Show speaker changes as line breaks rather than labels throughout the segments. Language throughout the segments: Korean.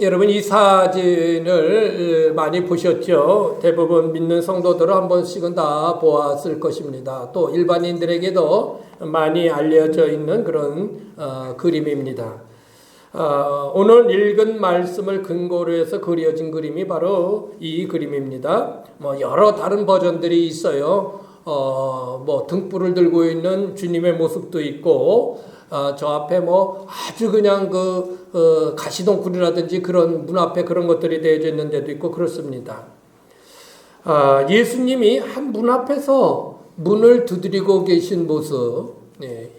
여러분 이 사진을 많이 보셨죠? 대부분 믿는 성도들은 한 번씩은 다 보았을 것입니다. 또 일반인들에게도 많이 알려져 있는 그런 어, 그림입니다. 어, 오늘 읽은 말씀을 근거로 해서 그려진 그림이 바로 이 그림입니다. 뭐 여러 다른 버전들이 있어요. 어, 뭐 등불을 들고 있는 주님의 모습도 있고 어, 저 앞에 뭐 아주 그냥 그 어, 가시동굴이라든지 그런 문 앞에 그런 것들이 되어져 있는 데도 있고 그렇습니다. 아, 예수님이 한 문 앞에서 문을 두드리고 계신 모습, 네,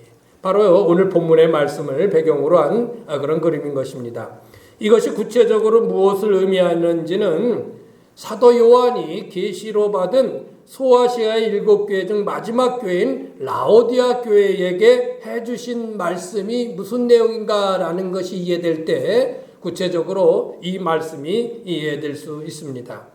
바로 오늘 본문의 말씀을 배경으로 한 아, 그런 그림인 것입니다. 이것이 구체적으로 무엇을 의미하는지는 사도 요한이 계시로 받은 소아시아의 일곱 교회 중 마지막 교회인 라오디아 교회에게 해주신 말씀이 무슨 내용인가라는 것이 이해될 때 구체적으로 이 말씀이 이해될 수 있습니다.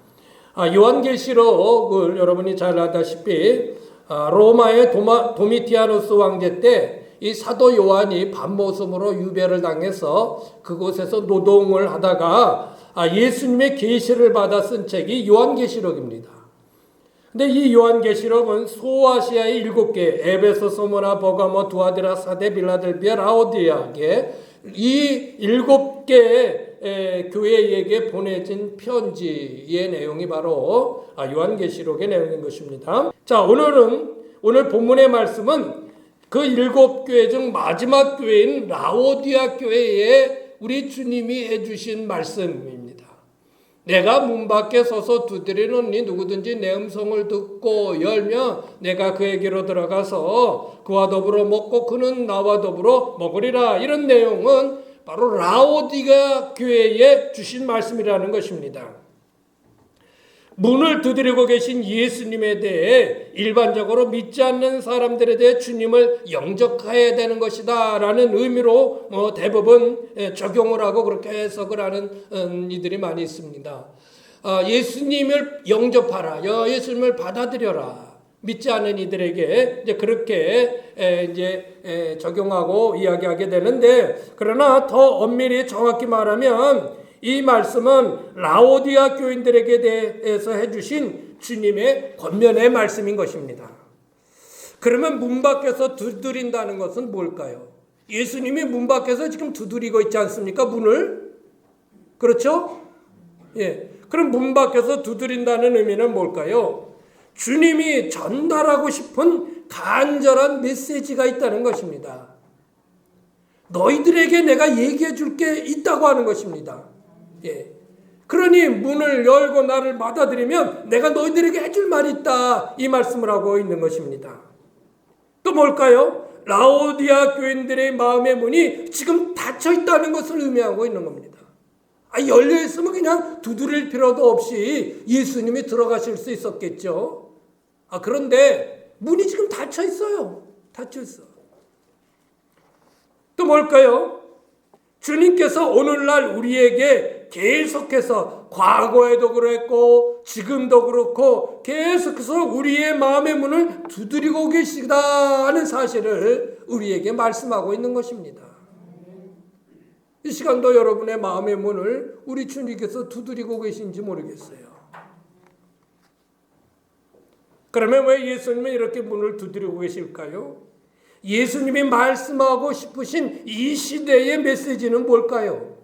아, 요한계시록을 여러분이 잘 아다시피 아, 로마의 도마, 도미티아누스 왕제 때 이 사도 요한이 밤모섬으로 유배를 당해서 그곳에서 노동을 하다가 아, 예수님의 계시를 받아 쓴 책이 요한계시록입니다. 근데 이 요한계시록은 소아시아의 일곱 개 에베소, 소모나, 버가모, 두아디라, 사데, 빌라델비아, 라오디아게 이 일곱 개의 교회에게 보내진 편지의 내용이 바로 아, 요한계시록의 내용인 것입니다. 자, 오늘은 오늘 본문의 말씀은 그 일곱 교회 중 마지막 교회인 라오디아 교회에 우리 주님이 해주신 말씀입니다. 내가 문 밖에 서서 두드리노니 누구든지 내 음성을 듣고 열면 내가 그에게로 들어가서 그와 더불어 먹고 그는 나와 더불어 먹으리라. 이런 내용은 바로 라오디가 교회에 주신 말씀이라는 것입니다. 문을 두드리고 계신 예수님에 대해 일반적으로 믿지 않는 사람들에 대해 주님을 영접해야 되는 것이다 라는 의미로 뭐 대부분 적용을 하고 그렇게 해석을 하는 음, 이들이 많이 있습니다. 아, 예수님을 영접하라, 예수님을 받아들여라. 믿지 않는 이들에게 이제 그렇게 이제 적용하고 이야기하게 되는데 그러나 더 엄밀히 정확히 말하면 이 말씀은 라오디아 교인들에게 대해서 해주신 주님의 권면의 말씀인 것입니다. 그러면 문 밖에서 두드린다는 것은 뭘까요? 예수님이 문 밖에서 지금 두드리고 있지 않습니까? 문을? 그렇죠? 예. 그럼 문 밖에서 두드린다는 의미는 뭘까요? 주님이 전달하고 싶은 간절한 메시지가 있다는 것입니다. 너희들에게 내가 얘기해 줄 게 있다고 하는 것입니다. 예. 그러니 문을 열고 나를 받아들이면 내가 너희들에게 해줄 말이 있다. 이 말씀을 하고 있는 것입니다. 또 뭘까요? 라오디아 교인들의 마음의 문이 지금 닫혀 있다는 것을 의미하고 있는 겁니다. 아, 열려 있으면 그냥 두드릴 필요도 없이 예수님이 들어가실 수 있었겠죠. 아, 그런데 문이 지금 닫혀 있어요. 닫혀 있어. 또 뭘까요? 주님께서 오늘날 우리에게 계속해서 과거에도 그랬고 지금도 그렇고 계속해서 우리의 마음의 문을 두드리고 계시다는 사실을 우리에게 말씀하고 있는 것입니다. 이 시간도 여러분의 마음의 문을 우리 주님께서 두드리고 계신지 모르겠어요. 그러면 왜 예수님은 이렇게 문을 두드리고 계실까요? 예수님이 말씀하고 싶으신 이 시대의 메시지는 뭘까요?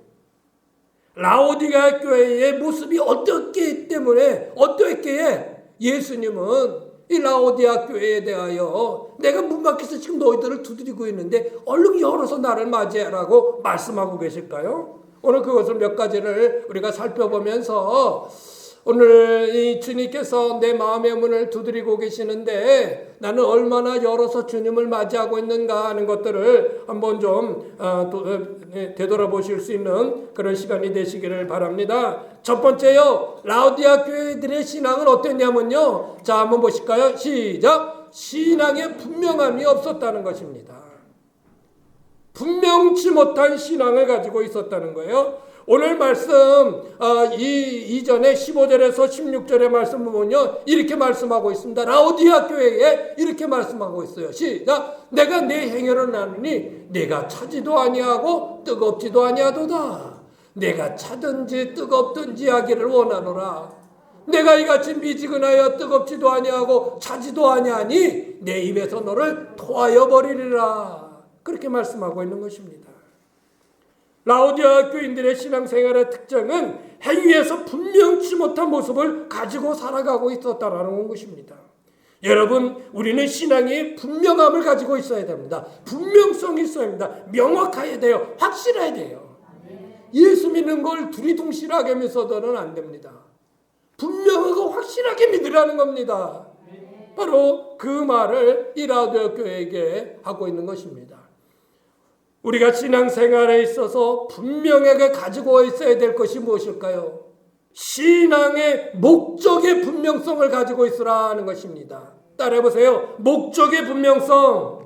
라오디가 교회의 모습이 어떻기 때문에 어떻기에 예수님은 이 라오디아 교회에 대하여 내가 문 밖에서 지금 너희들을 두드리고 있는데 얼른 열어서 나를 맞이하라고 말씀하고 계실까요? 오늘 그것을 몇 가지를 우리가 살펴보면서 오늘 이 주님께서 내 마음의 문을 두드리고 계시는데 나는 얼마나 열어서 주님을 맞이하고 있는가 하는 것들을 한번 좀 어, 예, 되돌아보실 수 있는 그런 시간이 되시기를 바랍니다. 첫 번째요. 라우디아 교회들의 신앙은 어땠냐면요. 자, 한번 보실까요? 시작. 신앙에 분명함이 없었다는 것입니다. 분명치 못한 신앙을 가지고 있었다는 거예요. 오늘 말씀 아, 이 이전에 15절에서 16절의 말씀 보면요 이렇게 말씀하고 있습니다. 라오디아 교회에 이렇게 말씀하고 있어요. 시작. 내가 내 행여를 나누니 내가 차지도 아니하고 뜨겁지도 아니하도다. 내가 차든지 뜨겁든지 하기를 원하노라. 내가 이같이 미지근하여 뜨겁지도 아니하고 차지도 아니하니 내 입에서 너를 토하여 버리리라. 그렇게 말씀하고 있는 것입니다. 라오디아 교인들의 신앙생활의 특징은 행위에서 분명치 못한 모습을 가지고 살아가고 있었다라는 것입니다. 여러분, 우리는 신앙이 분명함을 가지고 있어야 됩니다. 분명성이 있어야 합니다. 명확해야 돼요. 확실해야 돼요. 예수 믿는 걸 두리둥실하게 믿어서는 안 됩니다. 분명하고 확실하게 믿으라는 겁니다. 바로 그 말을 이라디오 교회에게 하고 있는 것입니다. 우리가 신앙생활에 있어서 분명하게 가지고 있어야 될 것이 무엇일까요? 신앙의 목적의 분명성을 가지고 있으라는 것입니다. 따라해보세요. 목적의 분명성.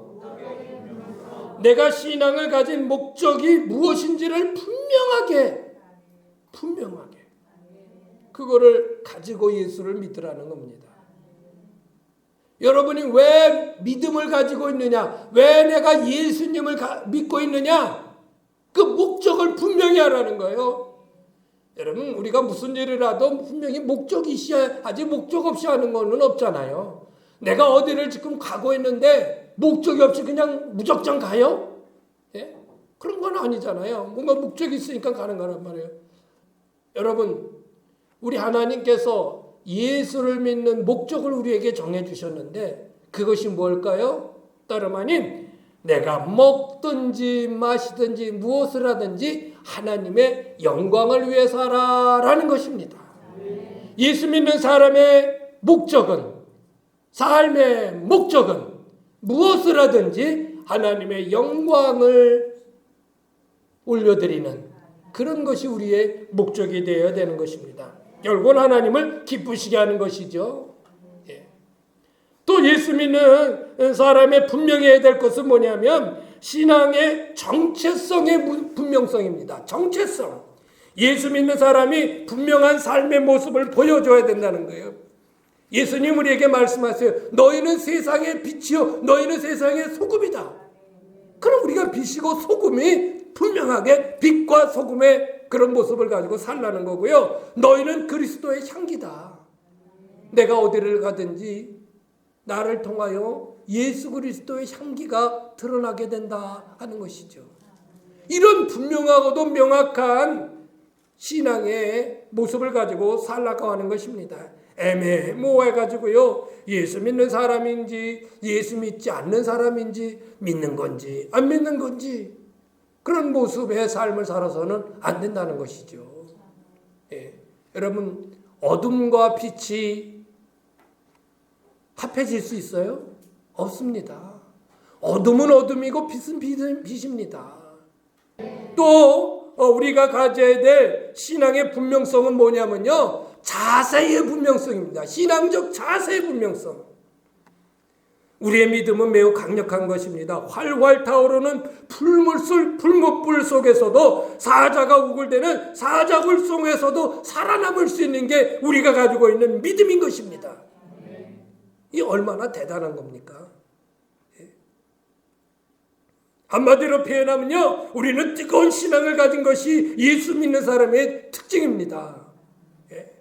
내가 신앙을 가진 목적이 무엇인지를 분명하게, 분명하게. 그거를 가지고 예수를 믿으라는 겁니다. 여러분이 왜 믿음을 가지고 있느냐? 왜 내가 예수님을 믿고 있느냐? 그 목적을 분명히 하라는 거예요. 여러분, 우리가 무슨 일이라도 분명히 목적이 있어야지 목적 없이 하는 거는 없잖아요. 내가 어디를 지금 가고 있는데 목적이 없이 그냥 무작정 가요? 예? 그런 건 아니잖아요. 뭔가 목적이 있으니까 가는 거란 말이에요. 여러분, 우리 하나님께서 예수를 믿는 목적을 우리에게 정해 주셨는데 그것이 뭘까요? 다름 아닌 내가 먹든지 마시든지 무엇을 하든지 하나님의 영광을 위해서 하라라는 것입니다. 예수 믿는 사람의 목적은 삶의 목적은 무엇을 하든지 하나님의 영광을 올려드리는 그런 것이 우리의 목적이 되어야 되는 것입니다. 결국은 하나님을 기쁘시게 하는 것이죠. 예. 또 예수 믿는 사람의 분명해야 될 것은 뭐냐면 신앙의 정체성의 분명성입니다. 정체성. 예수 믿는 사람이 분명한 삶의 모습을 보여줘야 된다는 거예요. 예수님 우리에게 말씀하세요. 너희는 세상의 빛이요. 너희는 세상의 소금이다. 그럼 우리가 빛이고 소금이 분명하게 빛과 소금의 그런 모습을 가지고 살라는 거고요. 너희는 그리스도의 향기다. 내가 어디를 가든지 나를 통하여 예수 그리스도의 향기가 드러나게 된다 하는 것이죠. 이런 분명하고도 명확한 신앙의 모습을 가지고 살아가는 것입니다. 애매모호해 가지고요. 예수 믿는 사람인지 예수 믿지 않는 사람인지 믿는 건지 안 믿는 건지 그런 모습의 삶을 살아서는 안 된다는 것이죠. 예. 여러분, 어둠과 빛이 합해질 수 있어요? 없습니다. 어둠은 어둠이고 빛은 빛입니다. 또 어, 우리가 가져야 될 신앙의 분명성은 뭐냐면요. 자세의 분명성입니다. 신앙적 자세의 분명성. 우리의 믿음은 매우 강력한 것입니다. 활활 타오르는 풀물술 풀무불 속에서도 사자가 우글대는 사자굴 속에서도 살아남을 수 있는 게 우리가 가지고 있는 믿음인 것입니다. 이 얼마나 대단한 겁니까? 예. 한마디로 표현하면요, 우리는 뜨거운 신앙을 가진 것이 예수 믿는 사람의 특징입니다. 예.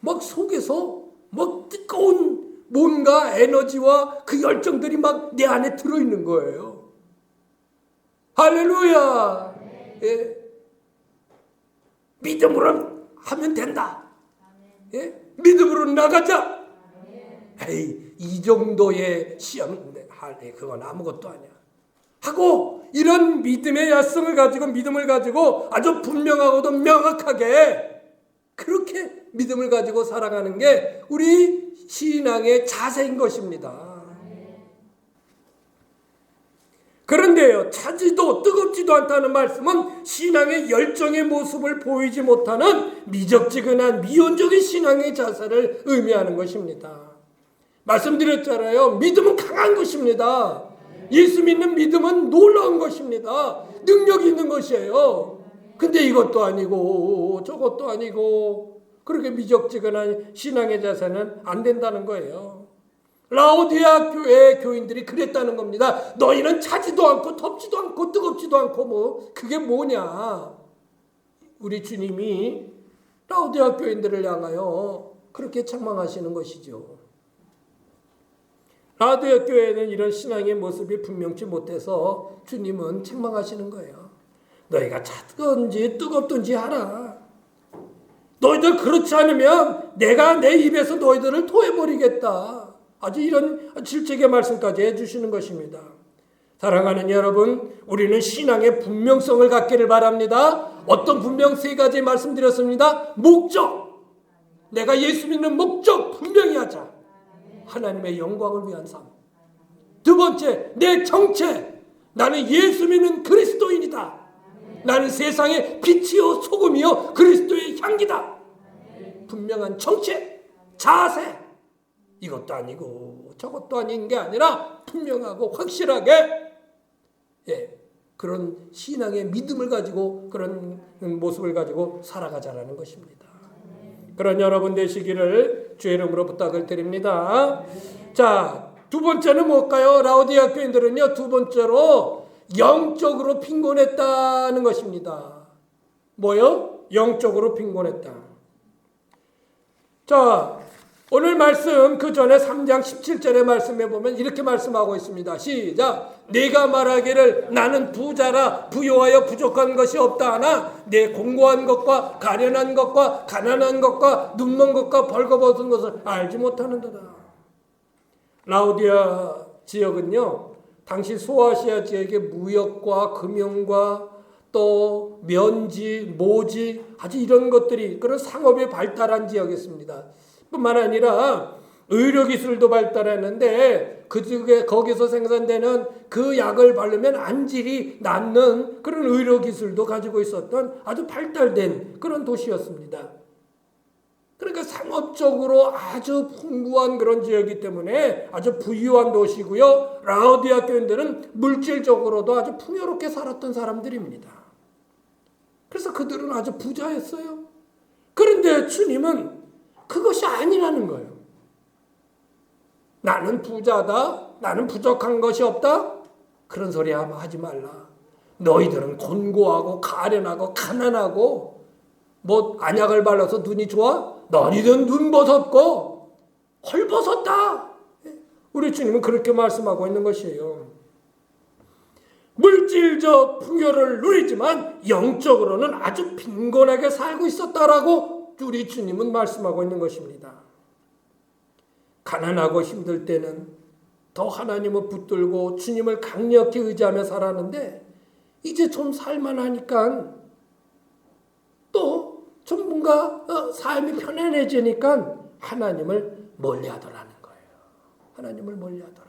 막 속에서 막 뜨거운 뭔가 에너지와 그 열정들이 막 내 안에 들어있는 거예요. 할렐루야! 예. 믿음으로 하면 된다. 예? 믿음으로 나가자. 에이, 이 정도의 시험, 할래, 그건 아무것도 아니야. 하고, 이런 믿음의 야성을 가지고, 믿음을 가지고 아주 분명하고도 명확하게 그렇게 믿음을 가지고 살아가는 게 우리 신앙의 자세인 것입니다. 그런데요, 차지도 뜨겁지도 않다는 말씀은 신앙의 열정의 모습을 보이지 못하는 미적지근한 미온적인 신앙의 자세를 의미하는 것입니다. 말씀드렸잖아요. 믿음은 강한 것입니다. 예수 믿는 믿음은 놀라운 것입니다. 능력 있는 것이에요. 근데 이것도 아니고 저것도 아니고 그렇게 미적지근한 신앙의 자세는 안 된다는 거예요. 라오디아 교회 교인들이 그랬다는 겁니다. 너희는 차지도 않고 덥지도 않고 뜨겁지도 않고 뭐 그게 뭐냐? 우리 주님이 라우디아 교인들을 향하여 그렇게 책망하시는 것이죠. 라우디아 교회는 이런 신앙의 모습이 분명치 못해서 주님은 책망하시는 거예요. 너희가 차든지 뜨겁든지 하라. 너희들 그렇지 않으면 내가 내 입에서 너희들을 토해버리겠다. 아주 이런 질책의 말씀까지 해주시는 것입니다. 사랑하는 여러분, 우리는 신앙의 분명성을 갖기를 바랍니다. 어떤 분명 세 가지 말씀드렸습니다. 목적. 내가 예수 믿는 목적 분명히 하자. 하나님의 영광을 위한 삶. 두 번째, 내 정체. 나는 예수 믿는 그리스도인이다. 나는 세상의 빛이요 소금이요 그리스도의 향기다. 분명한 정체, 자세. 이것도 아니고 저것도 아닌 게 아니라 분명하고 확실하게 예, 그런 신앙의 믿음을 가지고 그런 모습을 가지고 살아가자라는 것입니다. 그런 여러분 되시기를 주의 이름으로 부탁을 드립니다. 자, 두 번째는 뭘까요? 라우디아 교인들은요, 두 번째로 영적으로 빈곤했다는 것입니다. 뭐요? 영적으로 빈곤했다. 자, 오늘 말씀 그 전에 3장 17절의 말씀에 보면 이렇게 말씀하고 있습니다. 시작. 네가 말하기를 나는 부자라 부요하여 부족한 것이 없다 하나 내 공고한 것과 가련한 것과 가난한 것과 눈먼 것과 벌거벗은 것을 알지 못하는도다. 라우디아 지역은요. 당시 소아시아 지역의 무역과 금융과 또 면지, 모지 아주 이런 것들이 그런 상업이 발달한 지역이었습니다. 뿐만 아니라 의료 기술도 발달했는데 그 중에 거기서 생산되는 그 약을 바르면 안질이 낫는 그런 의료 기술도 가지고 있었던 아주 발달된 그런 도시였습니다. 그러니까 상업적으로 아주 풍부한 그런 지역이기 때문에 아주 부유한 도시고요. 라우디아 교인들은 물질적으로도 아주 풍요롭게 살았던 사람들입니다. 그래서 그들은 아주 부자였어요. 그런데 주님은 그것이 아니라는 거예요. 나는 부자다. 나는 부족한 것이 없다. 그런 소리 하지 말라. 너희들은 곤고하고 가련하고 가난하고 뭐 안약을 발라서 눈이 좋아? 너희들은 눈 벗었고 헐 벗었다. 우리 주님은 그렇게 말씀하고 있는 것이에요. 물질적 풍요를 누리지만 영적으로는 아주 빈곤하게 살고 있었다라고 우리 주님은 말씀하고 있는 것입니다. 가난하고 힘들 때는 더 하나님을 붙들고 주님을 강력히 의지하며 살았는데 이제 좀 살만하니까 뭔가 어, 삶이 편안해지니까 하나님을 멀리하더라는 거예요. 하나님을 멀리하더라.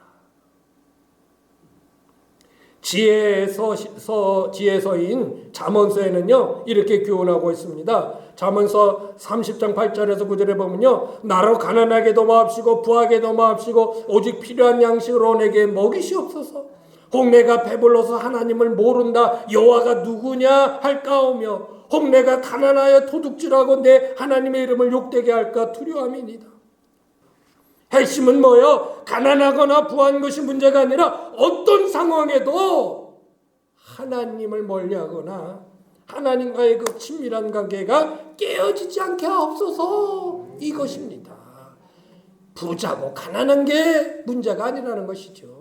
지혜서 서 지혜서인 잠언서에는요 이렇게 교훈하고 있습니다. 잠언서 30장 8절에서 9절에 보면요 나로 가난하게도 마옵시고 부하게도 마옵시고 오직 필요한 양식으로 내게 먹이시옵소서. 혹 내가 배불러서 하나님을 모른다 여호와가 누구냐 할까오며 혹 내가 가난하여 도둑질하고 내 하나님의 이름을 욕되게 할까 두려움이니다. 핵심은 뭐요? 가난하거나 부한 것이 문제가 아니라 어떤 상황에도 하나님을 멀리하거나 하나님과의 그 친밀한 관계가 깨어지지 않게 하옵소서 이것입니다. 부자고 가난한 게 문제가 아니라는 것이죠.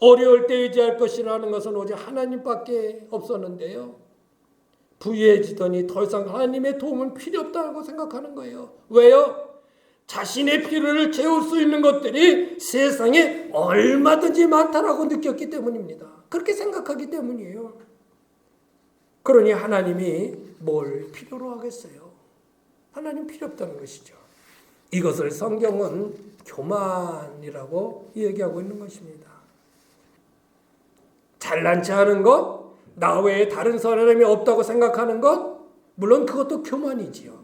어려울 때 의지할 것이라는 것은 오직 하나님밖에 없었는데요. 부유해지더니 더 이상 하나님의 도움은 필요 없다고 생각하는 거예요. 왜요? 자신의 필요를 채울 수 있는 것들이 세상에 얼마든지 많다라고 느꼈기 때문입니다. 그렇게 생각하기 때문이에요. 그러니 하나님이 뭘 필요로 하겠어요? 하나님 필요 없다는 것이죠. 이것을 성경은 교만이라고 얘기하고 있는 것입니다. 잘난치 하는 것, 나 외에 다른 사람이 없다고 생각하는 것, 물론 그것도 교만이지요.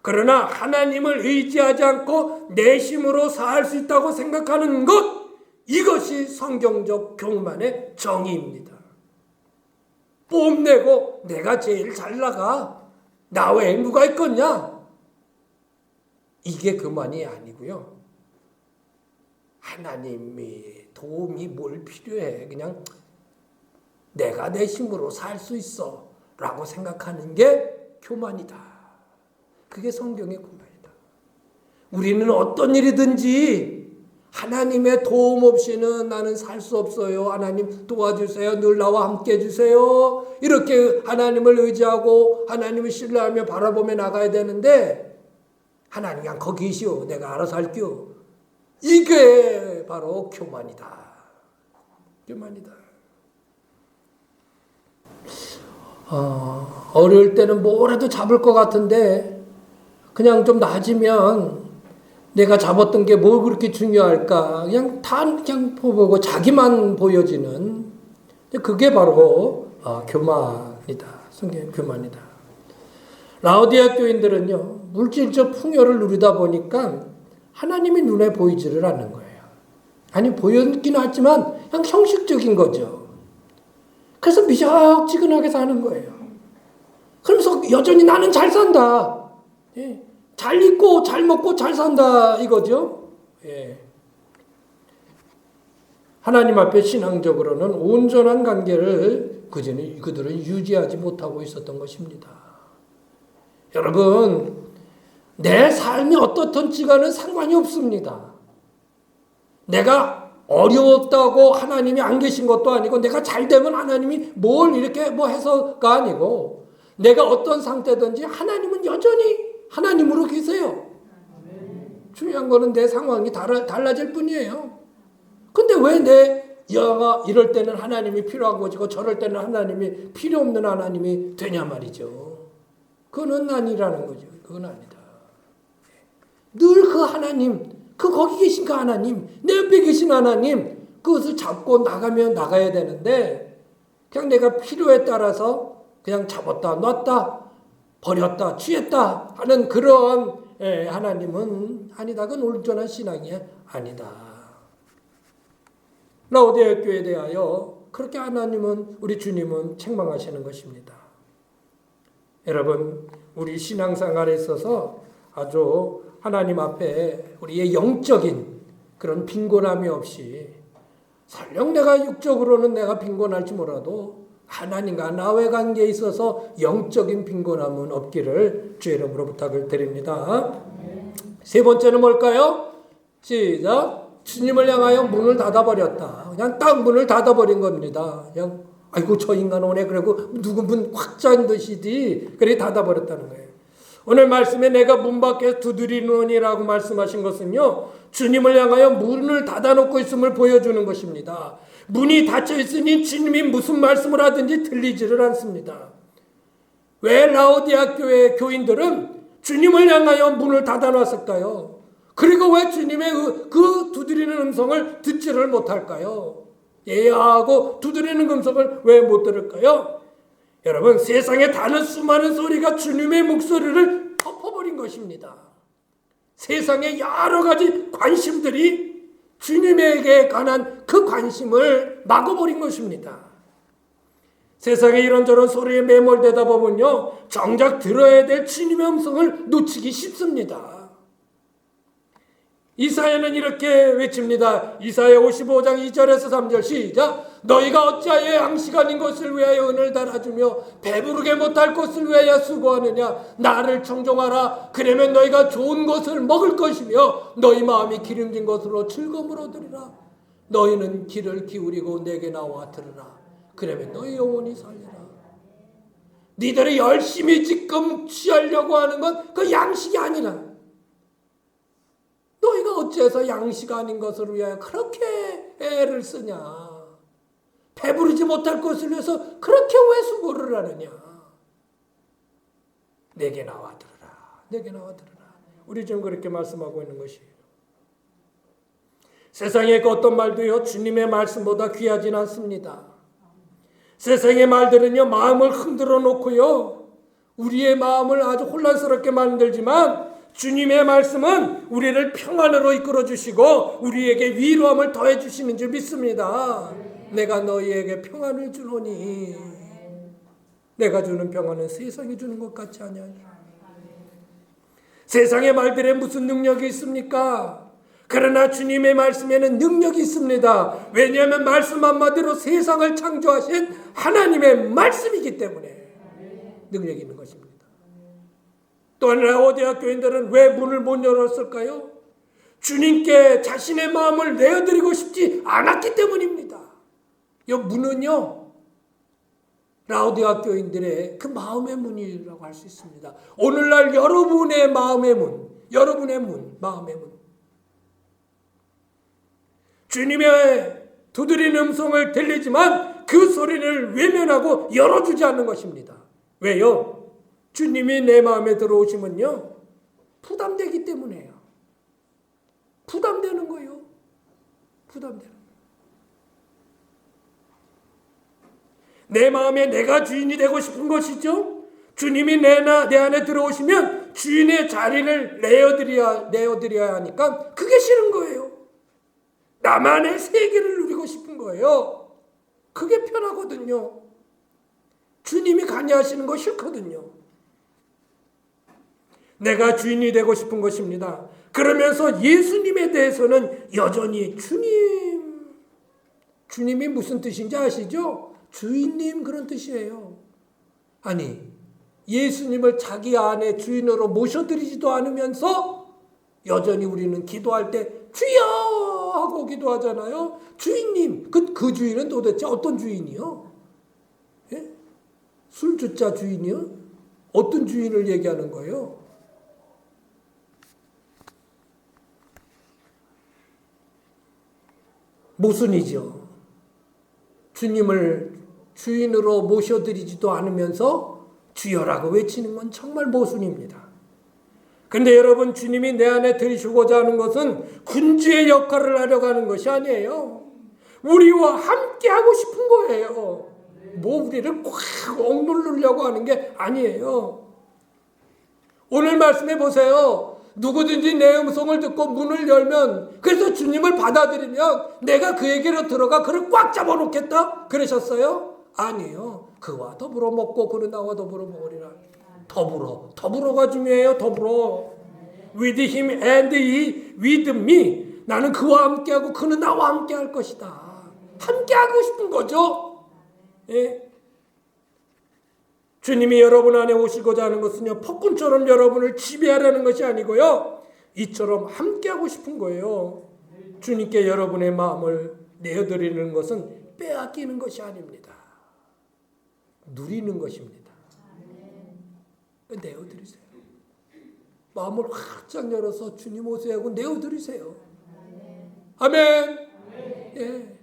그러나 하나님을 의지하지 않고 내심으로 살 수 있다고 생각하는 것, 이것이 성경적 교만의 정의입니다. 뽐내고 내가 제일 잘 나가. 나 외에 누가 있겠냐? 이게 그만이 아니고요. 하나님의 도움이 뭘 필요해. 그냥 내가 내 힘으로 살 수 있어. 라고 생각하는 게 교만이다. 그게 성경의 교만이다. 우리는 어떤 일이든지 하나님의 도움 없이는 나는 살 수 없어요. 하나님 도와주세요. 늘 나와 함께 해주세요. 이렇게 하나님을 의지하고 하나님을 신뢰하며 바라보며 나가야 되는데 하나님 그냥 거기 있시오. 내가 알아서 할게요. 이게 바로 교만이다. 교만이다. 어, 어려울 때는 뭐라도 잡을 것 같은데 그냥 좀 낮으면 내가 잡았던 게뭐 그렇게 중요할까? 그냥 다 그냥 보고 자기만 보여지는 그게 바로 어, 교만이다. 성경 교만이다. 라오디아 교인들은요 물질적 풍요를 누리다 보니까 하나님이 눈에 보이지를 않는 거예요. 아니 보였긴 하지만 그냥 형식적인 거죠. 그래서 미적지근하게 사는 거예요. 그러면서 여전히 나는 잘 산다. 예. 잘 입고 잘 먹고 잘 산다 이거죠. 예. 하나님 앞에 신앙적으로는 온전한 관계를 그들은, 그들은 유지하지 못하고 있었던 것입니다. 여러분, 내 삶이 어떻든지가는 상관이 없습니다. 내가 어려웠다고 하나님이 안 계신 것도 아니고 내가 잘 되면 하나님이 뭘 이렇게 뭐 해서가 아니고 내가 어떤 상태든지 하나님은 여전히 하나님으로 계세요. 중요한 거는 내 상황이 달라, 달라질 뿐이에요. 근데 왜내 여가 이럴 때는 하나님이 필요한 것이고 저럴 때는 하나님이 필요 없는 하나님이 되냐 말이죠. 그건 아니라는 거죠. 그건 아니다. 늘 그 하나님, 그 거기 계신 그 하나님, 내 옆에 계신 하나님, 그것을 잡고 나가면 나가야 되는데, 그냥 내가 필요에 따라서 그냥 잡았다, 놨다, 버렸다, 취했다 하는 그런 예, 하나님은 아니다. 그건 온전한 신앙이 아니다. 라오디아 교회에 대하여 그렇게 하나님은 우리 주님은 책망하시는 것입니다. 여러분, 우리 신앙생활에 있어서 아주 하나님 앞에 우리의 영적인 그런 빈곤함이 없이 설령 내가 육적으로는 내가 빈곤할지 몰라도 하나님과 나의 관계에 있어서 영적인 빈곤함은 없기를 주의 이름으로 부탁을 드립니다. 세 번째는 뭘까요? 시작. 주님을 향하여 문을 닫아버렸다. 그냥 딱 문을 닫아버린 겁니다. 그냥 아이고 저 인간 오네 그리고 누구 문확잔 듯이지 그래 닫아버렸다는 거예요. 오늘 말씀에 내가 문 밖에 두드리노니라고 말씀하신 것은요 주님을 향하여 문을 닫아놓고 있음을 보여주는 것입니다. 문이 닫혀 있으니 주님이 무슨 말씀을 하든지 들리지를 않습니다. 왜 라오디아 교회 교인들은 주님을 향하여 문을 닫아놨을까요? 그리고 왜 주님의 그 두드리는 음성을 듣지를 못할까요? 예야하고 두드리는 음성을 왜 못 들을까요? 여러분 세상에 다른 수많은 소리가 주님의 목소리를 덮어버린 것입니다. 세상의 여러 가지 관심들이 주님에게 관한 그 관심을 막아버린 것입니다. 세상에 이런저런 소리에 매몰되다 보면요, 정작 들어야 될 주님의 음성을 놓치기 쉽습니다. 이사야는 이렇게 외칩니다. 이사야 55장 2절에서 3절 시작. 너희가 어찌하여 양식 아닌 것을 위하여 은을 달아주며 배부르게 못할 것을 위하여 수고하느냐. 나를 청종하라. 그러면 너희가 좋은 것을 먹을 것이며 너희 마음이 기름진 것으로 즐거움을 얻으리라. 너희는 귀를 기울이고 내게 나와 들으라. 그러면 너희 영혼이 살리라. 니들이 열심히 지금 취하려고 하는 건 그 양식이 아니라 어째서 양식 아닌 것을 위하여 그렇게 애를 쓰냐? 배부르지 못할 것을 위해서 그렇게 왜 수고를 하느냐? 내게 나와 들으라. 내게 나와 들으라. 우리 지금 그렇게 말씀하고 있는 것이에요. 세상의 그 어떤 말도요, 주님의 말씀보다 귀하진 않습니다. 세상의 말들은요, 마음을 흔들어 놓고요, 우리의 마음을 아주 혼란스럽게 만들지만, 주님의 말씀은 우리를 평안으로 이끌어 주시고 우리에게 위로함을 더해 주시는 줄 믿습니다. 내가 너희에게 평안을 주노니 내가 주는 평안은 세상이 주는 것 같지 않냐? 세상의 말들에 무슨 능력이 있습니까? 그러나 주님의 말씀에는 능력이 있습니다. 왜냐하면 말씀 한마디로 세상을 창조하신 하나님의 말씀이기 때문에 능력이 있는 것입니다. 또한 라오디아 교인들은 왜 문을 못 열었을까요? 주님께 자신의 마음을 내어드리고 싶지 않았기 때문입니다. 이 문은요, 라오디아 교인들의 그 마음의 문이라고 할 수 있습니다. 오늘날 여러분의 마음의 문, 여러분의 문, 마음의 문. 주님의 두드리는 음성을 들리지만 그 소리를 외면하고 열어주지 않는 것입니다. 왜요? 주님이 내 마음에 들어오시면요. 부담되기 때문에요. 부담되는 거예요. 부담되는 내 마음에 내가 주인이 되고 싶은 것이죠. 주님이 내, 나, 내 안에 들어오시면 주인의 자리를 내어드려야, 내어드려야 하니까 그게 싫은 거예요. 나만의 세계를 누리고 싶은 거예요. 그게 편하거든요. 주님이 관여하시는 거 싫거든요. 내가 주인이 되고 싶은 것입니다. 그러면서 예수님에 대해서는 여전히 주님, 주님이 무슨 뜻인지 아시죠? 주인님 그런 뜻이에요. 아니, 예수님을 자기 안에 주인으로 모셔드리지도 않으면서 여전히 우리는 기도할 때 주여 하고 기도하잖아요. 주인님, 그, 그 주인은 도대체 어떤 주인이요? 예? 술주자 주인이요? 어떤 주인을 얘기하는 거예요? 모순이죠. 주님을 주인으로 모셔드리지도 않으면서 주여라고 외치는 건 정말 모순입니다. 근데 여러분 주님이 내 안에 들이시고자 하는 것은 군주의 역할을 하려고 하는 것이 아니에요. 우리와 함께 하고 싶은 거예요. 뭐 우리를 꽉 억누르려고 하는 게 아니에요. 오늘 말씀해 보세요. 누구든지 내 음성을 듣고 문을 열면 그래서 주님을 받아들이면 내가 그에게로 들어가 그를 꽉 잡아놓겠다 그러셨어요? 아니에요. 그와 더불어 먹고 그는 나와 더불어 먹으리라. 더불어 더불어가 중요해요. 더불어 with him and he with me 나는 그와 함께하고 그는 나와 함께할 것이다. 함께하고 싶은 거죠. 예. 주님이 여러분 안에 오시고자 하는 것은요, 폭군처럼 여러분을 지배하려는 것이 아니고요, 이처럼 함께하고 싶은 거예요. 주님께 여러분의 마음을 내어드리는 것은 빼앗기는 것이 아닙니다. 누리는 것입니다. 내어드리세요. 마음을 활짝 열어서 주님 오세요 하고 내어드리세요. 아멘. 예.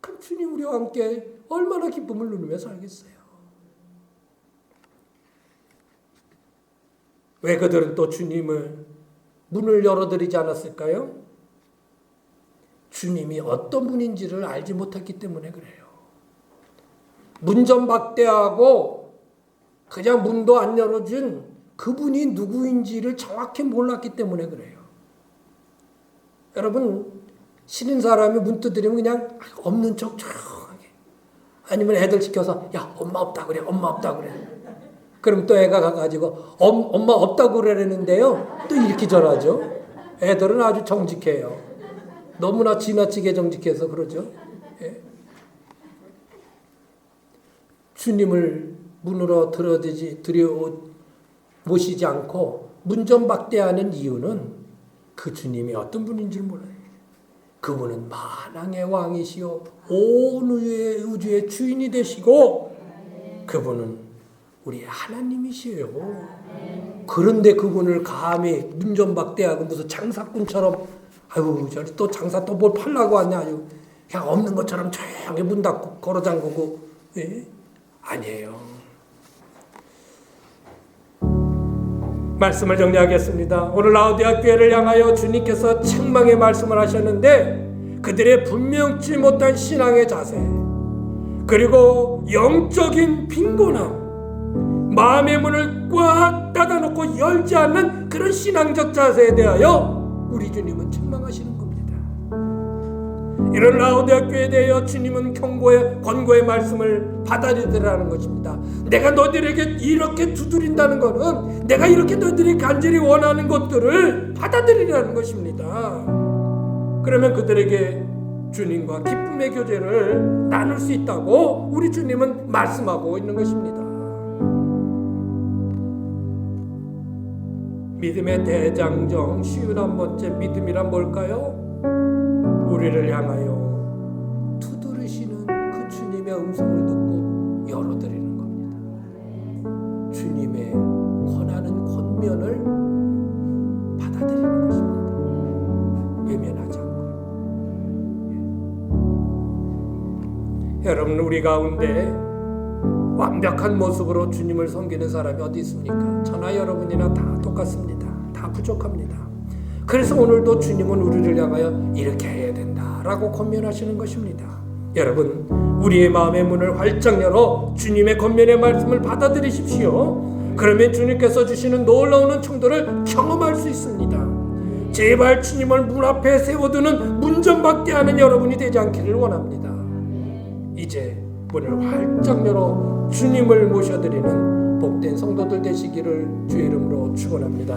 그럼 주님 우리와 함께 얼마나 기쁨을 누리며 살겠어요. 왜 그들은 또 주님을 문을 열어드리지 않았을까요? 주님이 어떤 분인지를 알지 못했기 때문에 그래요. 문전박대하고 그냥 문도 안 열어준 그분이 누구인지를 정확히 몰랐기 때문에 그래요. 여러분, 신인 사람이 문 두드리면 그냥 없는 척 조용하게. 아니면 애들 시켜서, 야, 엄마 없다 그래, 엄마 없다 그래. 그럼 또 애가 가가지고 엄, 엄마 없다고 그러는데요. 또 이렇게 전하죠. 애들은 아주 정직해요. 너무나 지나치게 정직해서 그러죠. 예. 주님을 문으로 들어드지 들여 모시지 않고 문전박대하는 이유는 그 주님이 어떤 분인지 몰라요. 그분은 만왕의 왕이시요 온 우주의, 우주의 주인이 되시고 그분은 우리 하나님이시에요. 그런데 그분을 감히 문전박대하고 무슨 장사꾼처럼 아유 저리 또 장사 또 뭘 팔라고 하냐 아주 그냥 없는 것처럼 조용히 문 닫고 걸어 잠그고 예? 아니에요. 말씀을 정리하겠습니다. 오늘 라우디아 교회를 향하여 주님께서 책망의 말씀을 하셨는데 그들의 분명치 못한 신앙의 자세 그리고 영적인 빈곤함 마음의 문을 꽉 닫아놓고 열지 않는 그런 신앙적 자세에 대하여 우리 주님은 책망하시는 겁니다. 이런 라우디아 교회에 대하여 주님은 경고의 권고의 말씀을 받아들이라는 것입니다. 내가 너희들에게 이렇게 두드린다는 것은 내가 이렇게 너희들이 간절히 원하는 것들을 받아들이라는 것입니다. 그러면 그들에게 주님과 기쁨의 교제를 나눌 수 있다고 우리 주님은 말씀하고 있는 것입니다. 믿음의 대장정 쉬운 한 번째 믿음이란 뭘까요? 우리를 향하여 두드리시는 그 주님의 음성을 듣고 열어드리는 겁니다. 주님의 권하는 권면을 받아들이는 것입니다. 외면하지 않고. 여러분 우리 가운데 완벽한 모습으로 주님을 섬기는 사람이 어디 있습니까? 저나 여러분이나 다 똑같습니다. 다 부족합니다. 그래서 오늘도 주님은 우리를 향하여 이렇게 해야 된다라고 권면하시는 것입니다. 여러분, 우리의 마음의 문을 활짝 열어 주님의 권면의 말씀을 받아들이십시오. 그러면 주님께서 주시는 놀라운 충돌을 경험할 수 있습니다. 제발 주님을 문 앞에 세워두는 문전박대 하는 여러분이 되지 않기를 원합니다. 이제 문을 활짝 열어 주님을 모셔드리는 복된 성도들 되시기를 주의 이름으로 축원합니다.